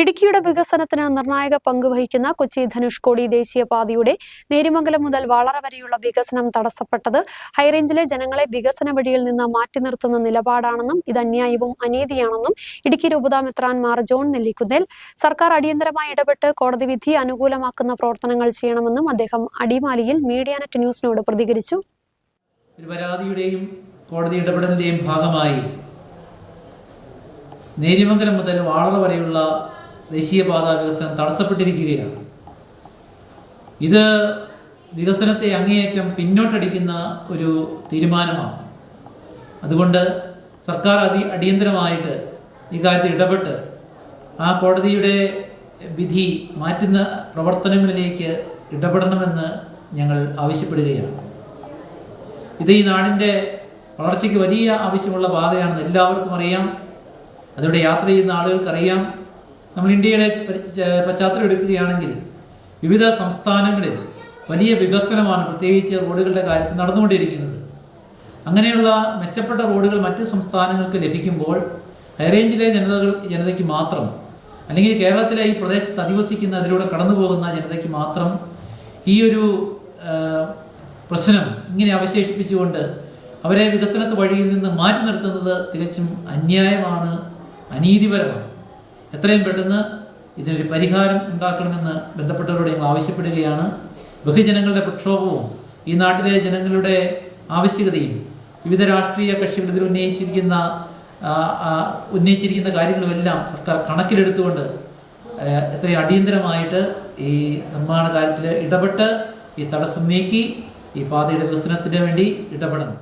ഇടുക്കിയുടെ വികസനത്തിന് നിർണായക പങ്ക് വഹിക്കുന്ന കൊച്ചി ധനുഷ്കോടി ദേശീയപാതയുടെ നേരിമംഗലം മുതൽ വളറ വരെയുള്ള വികസനം തടസ്സപ്പെട്ടത് ഹൈറേഞ്ചിലെ ജനങ്ങളെ വികസന വഴിയിൽ നിന്ന് മാറ്റി നിർത്തുന്ന നിലപാടാണെന്നും ഇത് അന്യായവും അനീതിയാണെന്നും ഇടുക്കി രൂപതാമെത്രാൻമാർ ജോൺ നെല്ലിക്കുന്നേൽ. സർക്കാർ അടിയന്തരമായി ഇടപെട്ട് കോടതി വിധി അനുകൂലമാക്കുന്ന പ്രവർത്തനങ്ങൾ ചെയ്യണമെന്നും അദ്ദേഹം അടിമാലിയിൽ മീഡിയാനെറ്റ് ന്യൂസിനോട് പ്രതികരിച്ചു. ഒരു പരാതിയുടെയും കോടതി ഇടപെടലിന്റെയും ഭാഗമായി നേരിമംഗലം മുതൽ വാളറ വരെയുള്ള ദേശീയപാത വികസനം തടസ്സപ്പെട്ടിരിക്കുകയാണ്. ഇത് വികസനത്തെ അങ്ങേയറ്റം പിന്നോട്ടടിക്കുന്ന ഒരു തീരുമാനമാണ്. അതുകൊണ്ട് സർക്കാർ അതി അടിയന്തരമായിട്ട് ഇക്കാര്യത്തിൽ കാര്യത്തിൽ ഇടപെട്ട് ആ കോടതിയുടെ വിധി മാറ്റുന്ന പ്രവർത്തനങ്ങളിലേക്ക് ഇടപെടണമെന്ന് ഞങ്ങൾ ആവശ്യപ്പെടുകയാണ്. ഇത് ഈ നാടിന്റെ വളർച്ചയ്ക്ക് വലിയ ആവശ്യമുള്ള പാതയാണെന്ന് എല്ലാവർക്കും അറിയാം. അതിലൂടെ യാത്ര ചെയ്യുന്ന ആളുകൾക്കറിയാം. നമ്മൾ ഇന്ത്യയുടെ പശ്ചാത്തലം എടുക്കുകയാണെങ്കിൽ വിവിധ സംസ്ഥാനങ്ങളിൽ വലിയ വികസനമാണ് പ്രത്യേകിച്ച് റോഡുകളുടെ കാര്യത്തിൽ നടന്നുകൊണ്ടിരിക്കുന്നത്. അങ്ങനെയുള്ള മെച്ചപ്പെട്ട റോഡുകൾ മറ്റ് സംസ്ഥാനങ്ങൾക്ക് ലഭിക്കുമ്പോൾ ഹൈറേഞ്ചിലെ ജനതകൾ ജനതയ്ക്ക് മാത്രം അല്ലെങ്കിൽ കേരളത്തിലെ ഈ പ്രദേശത്ത് അധിവസിക്കുന്ന അതിലൂടെ കടന്നു പോകുന്ന ജനതയ്ക്ക് മാത്രം ഈ ഒരു പ്രശ്നം ഇങ്ങനെ അവശേഷിപ്പിച്ചുകൊണ്ട് അവരെ വികസനത്തെ വഴിയിൽ നിന്ന് മാറ്റി നിർത്തുന്നത് തികച്ചും അന്യായമാണ് അനീതിപരമാണ്. എത്രയും പെട്ടെന്ന് ഇതിനൊരു പരിഹാരം ഉണ്ടാക്കണമെന്ന് ബന്ധപ്പെട്ടവരോട് ഞങ്ങൾ ആവശ്യപ്പെടുകയാണ്. ബഹുജനങ്ങളുടെ പ്രക്ഷോഭവും ഈ നാട്ടിലെ ജനങ്ങളുടെ ആവശ്യകതയും വിവിധ രാഷ്ട്രീയ കക്ഷികൾ ഇതിൽ ഉന്നയിച്ചിരിക്കുന്ന ഉന്നയിച്ചിരിക്കുന്ന കാര്യങ്ങളുമെല്ലാം സർക്കാർ കണക്കിലെടുത്തുകൊണ്ട് എത്രയും അടിയന്തരമായിട്ട് ഈ നിർമ്മാണ കാര്യത്തിൽ ഇടപെട്ട് ഈ തടസ്സം നീക്കി ഈ പാതയുടെ വികസനത്തിന് വേണ്ടി ഇടപെടണം.